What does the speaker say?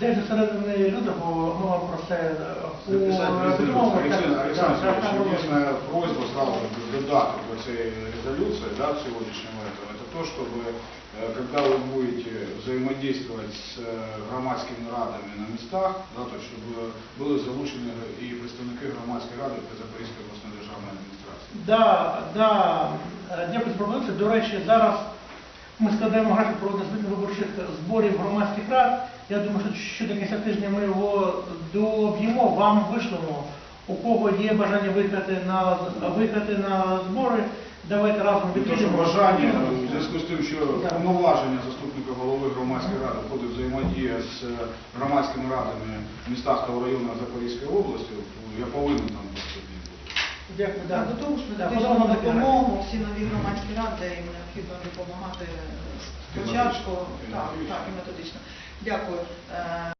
Десь до середини лютого ми вам про це е, Записать по- резолюцию. відмовимо, Александр так, Александр так, Александрович, так, единственная просьба сразу же додаток до этой резолюции, да, к сегодняшнему этого, это то, чтобы э, когда вы будете взаимодействовать с э, громадскими радами на местах, да, то, чтобы були залучені і представники громадської ради при Запорізької обласної державної адміністрації. Да, да, е, дякую за пропозицію. До речі, зараз ми складаємо графік звітних виборчих зборів громадських рад. Я думаю, що ще до кінця тижня ми його доб'ємо, вам вишлемо. У кого є бажання виїхати на виїхати на збори, давайте разом відвідемо. бажання, в зв'язку з тим, що повноваження заступника голови громадської ради входить взаємодія з е, громадськими радами в містах та в Запорізької області, я повинен там бути. Дякую, да. до того ж, вам допомогу, всі нові громадські ради, їм необхідно допомагати так, так, і методично. Дякую. Е,